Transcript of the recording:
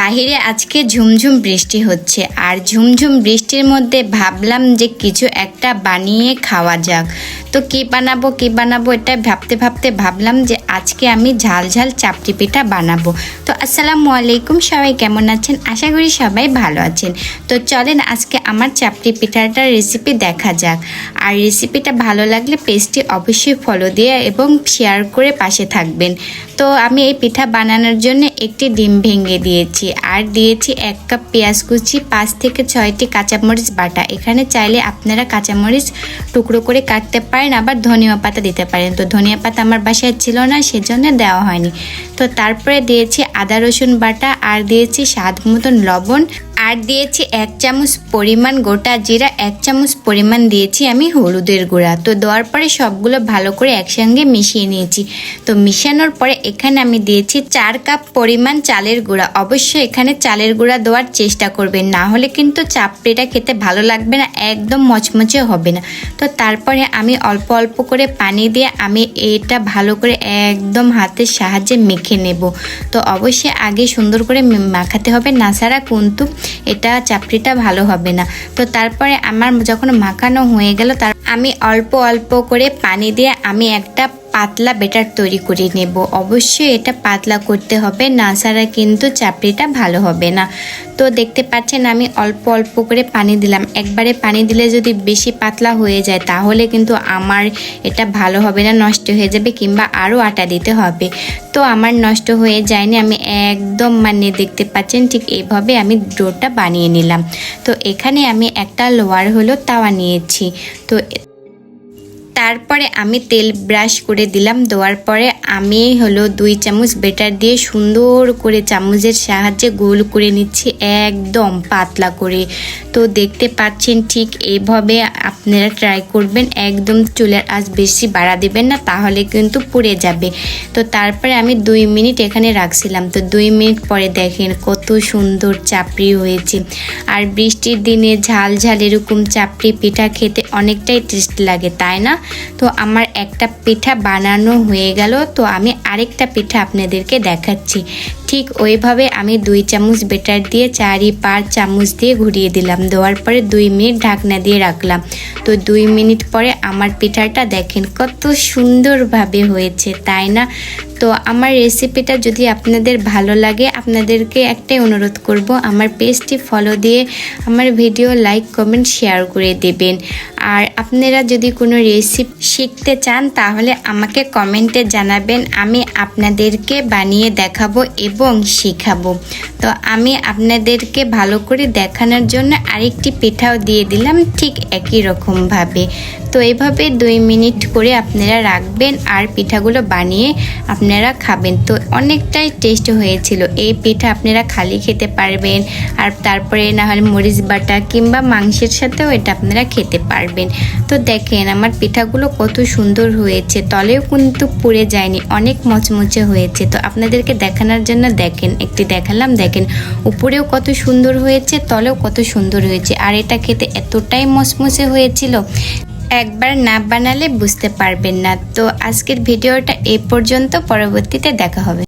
বাহিরে আজকে ঝুমঝুম বৃষ্টি হচ্ছে। আর ঝুমঝুম বৃষ্টির মধ্যে ভাবলাম যে কিছু একটা বানিয়ে খাওয়া যাক। তো কী বানাবো কী বানাবো এটা ভাবতে ভাবতে ভাবলাম যে আজকে আমি ঝাল ঝাল চাপটি পিঠা বানাবো। তো আসসালামু আলাইকুম, সবাই কেমন আছেন? আশা করি সবাই ভালো আছেন। তো চলেন আজকে আমার চাপটি পিঠাটার রেসিপি দেখা যাক। আর রেসিপিটা ভালো লাগলে পেজটি অবশ্যই ফলো দিয়ে এবং শেয়ার করে পাশে থাকবেন। তো আমি এই পিঠা বানানোর জন্য একটি ডিম ভেঙে দিয়েছি। আর দিয়েছি এক কাপ পেঁয়াজ কুচি, পাঁচ থেকে ছয়টি কাঁচামরিচ বাটা। এখানে চাইলে আপনারা কাঁচামরিচ টুকরো করে কাটতে পারেন, আবার ধনিয়া পাতা দিতে পারেন। তো ধনিয়া পাতা আমার বাসায় ছিল না, সেজন্য দেওয়া হয়নি। তো তারপরে দিয়েছি আদা রসুন বাটা আর দিয়েছি স্বাদ মতন লবণ আর দিয়েছি এক চামচ পরিমাণ গোটা জিরা, এক চামচ পরিমাণ দিয়েছি আমি হলুদের গুঁড়া। তো দেওয়ার পরে সবগুলো ভালো করে একসঙ্গে মিশিয়ে নিয়েছি। তো মিশানোর পরে এখানে আমি দিয়েছি চার কাপ পরিমাণ চালের গুঁড়া। অবশ্যই এখানে চালের গুঁড়া দেওয়ার চেষ্টা করবেন। না হলে কিন্তু চাপড়িটা খেতে ভালো লাগবে না, একদম মচমচে হবে না। তো তারপরে আমি অল্প অল্প করে পানি দিয়ে আমি এটা ভালো করে একদম হাতের সাহায্যে মেখে নেব। তো অবশ্যই আগে সুন্দর করে মাখাতে হবে। না ছাড়া কিন্তু এটা চাপড়িটা ভালো হবে না। তো তারপরে আমার যখন মাখানো হয়ে গেল, তার আমি অল্প অল্প করে পানি দিয়ে আমি একটা পাতলা বেটার তৈরি করে নেব। অবশ্যই এটা পাতলা করতে হবে, না ছাড়া কিন্তু চাপড়িটা ভালো হবে না। তো দেখতে পাচ্ছেন আমি অল্প অল্প করে পানি দিলাম। একবারে পানি দিলে যদি বেশি পাতলা হয়ে যায়, তাহলে কিন্তু আমার এটা ভালো হবে না, নষ্ট হয়ে যাবে কিংবা আরও আটা দিতে হবে। তো আমার নষ্ট হয়ে যায়নি, আমি একদম মানে দেখতে পাচ্ছেন ঠিক এইভাবে আমি ডোটা বানিয়ে নিলাম। তো এখানে আমি একটা লোয়ার হলো তাওয়া নিয়েছি। তো তারপরে আমি তেল ব্রাশ করে দিলাম, দেওয়ার পরে আমি হলো দুই চামচ বেটার দিয়ে সুন্দর করে চামচের সাহায্যে গোল করে নিচ্ছি একদম পাতলা করে। তো দেখতে পাচ্ছেন ঠিক এইভাবে আপনারা ট্রাই করবেন, একদম চুলের আজ বেশি বাড়া দেবেন না, তাহলে কিন্তু পুড়ে যাবে। তো তারপরে আমি দুই মিনিট এখানে রাখছিলাম, তো দুই মিনিট পরে দেখেন কত সুন্দর চাপড়ি হয়েছে। আর বৃষ্টির দিনে ঝাল ঝাল এরকম চাপড়ি পিঠা খেতে অনেকটাই টেস্ট লাগে, তাই না? তো আমার একটা পিঠা বানানো হয়ে গেল তো আমি আরেকটা পিঠা আপনাদেরকে দেখাচ্ছি। ঠিক ওইভাবে আমি দুই চামচ বেটার দিয়ে চারি পাঁচ চামচ দিয়ে ঘুরিয়ে দিলাম। দেওয়ার পরে দুই মিনিট ঢাকনা দিয়ে রাখলাম। তো দুই মিনিট পরে আমার পিঠাটা দেখেন কত সুন্দরভাবে হয়েছে, তাই না? তো আমার রেসিপিটা যদি আপনাদের ভালো লাগে, আপনাদেরকে একটাই অনুরোধ করব, আমার পেজটি ফলো দিয়ে আমার ভিডিও লাইক কমেন্ট শেয়ার করে দেবেন। আর আপনারা যদি কোনো রেসিপি শিখতে চান, তাহলে আমাকে কমেন্টে জানাবেন, আমি আপনাদেরকে বানিয়ে দেখাবো এবং শেখাবো। তো আমি আপনাদেরকে ভালো করে দেখানোর জন্য আরেকটি পিঠাও দিয়ে দিলাম ঠিক একই রকমভাবে। তো এইভাবে দুই মিনিট করে আপনারা রাখবেন আর পিঠাগুলো বানিয়ে আপনারা খাবেন। তো অনেকটাই টেস্ট হয়েছিল। এই পিঠা আপনারা খালি খেতে পারবেন আর তারপরে না হলে মরিচ বাটা কিংবা মাংসের সাথেও এটা আপনারা খেতে পারবেন। তো দেখেন আমার পিঠাগুলো কত সুন্দর হয়েছে। তলেও কিন্তু পুড়ে যায়নি, অনেক মচমচে হয়েছে। তো আপনাদেরকে দেখানোর জন্য দেখেন, একটি দেখালাম, দেখেন। উপরেও কত সুন্দর হয়েছে, তলেও কত সুন্দর হয়েছে। আর এটা খেতে এতটাই মসমসে হয়েছিল, একবার না বানালে বুঝতে পারবেন না। তো আজকের ভিডিওটা এ পর্যন্ত, পরবর্তীতে দেখা হবে।